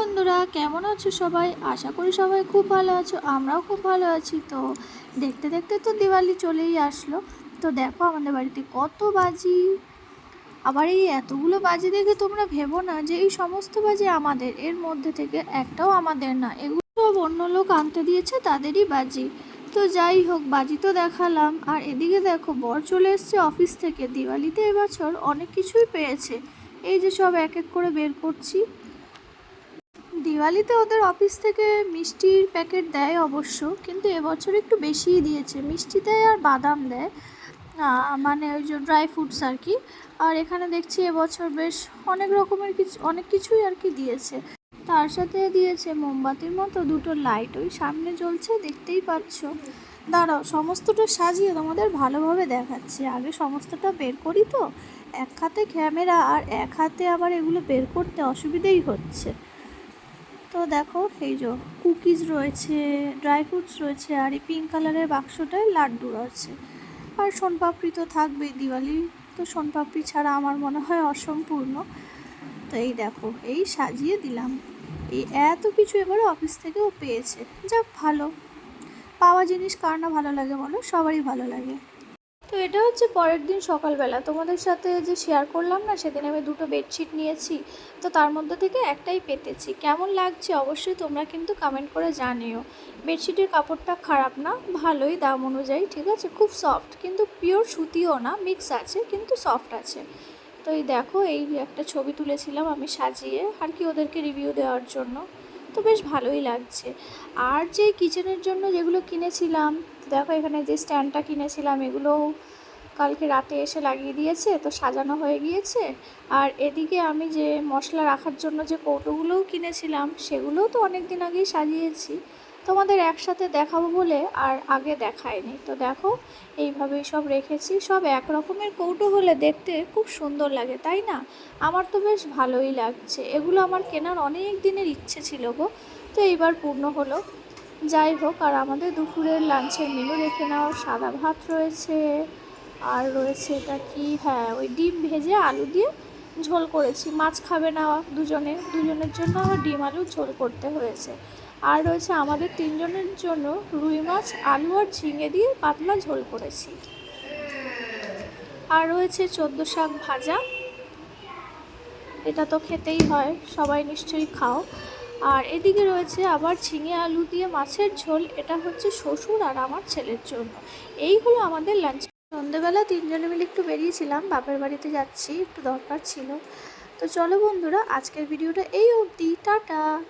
বন্ধুরা, কেমন আছো সবাই? আশা করি সবাই খুব ভালো আছো, আমরাও খুব ভালো আছি। তো দেখতে দেখতে তো দিওয়ালি চলেই আসলো। তো দেখো আমাদের বাড়িতে কত বাজি। আবার এই এতগুলো বাজি দেখে তোমরা ভেবো না যে এই সমস্ত বাজি আমাদের, এর মধ্যে থেকে একটাও আমাদের না। এগুলো সব অন্য লোক আনতে দিয়েছে, তাদেরই বাজি। তো যাই হোক, বাজি তো দেখালাম। আর এদিকে দেখো, বর চলে এসছে অফিস থেকে। দিওয়ালিতে এবছর অনেক কিছুই পেয়েছে। এই যে সব এক এক করে বের করছি। দিওয়ালিতে ওদের অফিস থেকে মিষ্টির প্যাকেট দেয় অবশ্য, কিন্তু এবছর একটু বেশিই দিয়েছে। মিষ্টি দেয় আর বাদাম দেয় মানে ওই যে ড্রাই ফ্রুটস আর কি। আর এখানে দেখছি এবছর বেশ অনেক রকমের কিছু, অনেক কিছুই আর কি দিয়েছে। তার সাথে দিয়েছে মোমবাতির মতো দুটো লাইট ওই সামনে জ্বলছে, দেখতেই পাচ্ছ। দাঁড়াও, সমস্তটা সাজিয়ে তোমাদের ভালোভাবে দেখাচ্ছি। আগে সমস্তটা বের করি তো? এক হাতে ক্যামেরা আর এক হাতে আবার এগুলো বের করতে অসুবিধেই হচ্ছে। তো দেখো, এই যে কুকিজ রয়েছে ড্রাই ফ্রুটস রয়েছে, আর এই পিঙ্ক কালারের বাক্সটায় লাড্ডু রয়েছে। আর সোনপাপড়ি তো থাকবেই দিওয়ালি, তো সোনপাপড়ি ছাড়া আমার মনে হয় অসম্পূর্ণ। তো এই দেখো, এই সাজিয়ে দিলাম। এই এত কিছু এবারে অফিস থেকেও পেয়েছে, যাক ভালো। পাওয়া জিনিস কার না ভালো লাগে বলো? সবারই ভালো লাগে। তো এটা হচ্ছে পরের দিন সকালবেলা। তোমাদের সাথে যে শেয়ার করলাম না, সেদিন আমি দুটো বেডশিট নিয়েছি, তো তার মধ্যে থেকে একটাই পেতেছি। কেমন লাগছে অবশ্যই তোমরা কিন্তু কমেন্ট করে জানিও। বেডশিটের কাপড়টা খারাপ না, ভালোই দাম অনুযায়ী, ঠিক আছে? খুব সফট কিন্তু পিওর সুতিও না মিক্স আছে, কিন্তু সফট আছে। তো এই দেখো, এই একটা ছবি তুলেছিলাম আমি সাজিয়ে, আর কি ওদেরকে রিভিউ দেওয়ার জন্য। তো বেশ ভালোই লাগছে। আর যে কিচেনের জন্য যেগুলো কিনেছিলাম, দেখো এখানে যে স্ট্যান্ডটা কিনেছিলাম এগুলো কালকে রাতে এসে লাগিয়ে দিয়েছে, তো সাজানো হয়ে গিয়েছে। আর এদিকে আমি যে মশলা রাখার জন্য যে কৌটোগুলোও কিনেছিলাম, সেগুলোও তো অনেক দিন আগেই সাজিয়েছি। তোমাদের একসাথে দেখাবো বলে আর আগে দেখায়নি। তো দেখো, এইভাবেই সব রেখেছি। সব এক রকমের কৌটো হলে দেখতে খুব সুন্দর লাগে, তাই না? আমার তো বেশ ভালোই লাগছে। এগুলো আমার কেনার অনেক দিনের ইচ্ছে ছিল গো। তো এইবার পূর্ণ হলো। যাই হোক, আর আমাদের দুপুরের লাঞ্চের মেনু রেখে নাও সাদা ভাত রয়েছে। আর রয়েছে এটা কি? হ্যাঁ ওই ডিম ভেজে আলু দিয়ে ঝোল করেছি। মাছ খাবে না দুজনে। দুজনের জন্য আবার ডিম আলু ঝোল করতে হয়েছে। আর রয়েছে আমাদের তিনজনের জন্য রুই মাছ, আলু আর ঝিঙে দিয়ে পাতলা ঝোল করেছি। আর রয়েছে চোদ্দ শাক ভাজা। এটা তো খেতেই হয়, সবাই নিশ্চয়ই খাও। আর এদিকে রয়েছে আবার ঝিঙে, আলু দিয়ে মাছের ঝোল, এটা হচ্ছে শ্বশুর আর আমার ছেলের জন্য। এই হলো আমাদের লাঞ্চ সন্ধেবেলা তিনজনে মিলে একটু বেরিয়েছিলাম, বাপের বাড়িতে যাচ্ছি, একটু দরকার ছিল। তো চলো বন্ধুরা, আজকের ভিডিওটা এই অবধি, টাটা।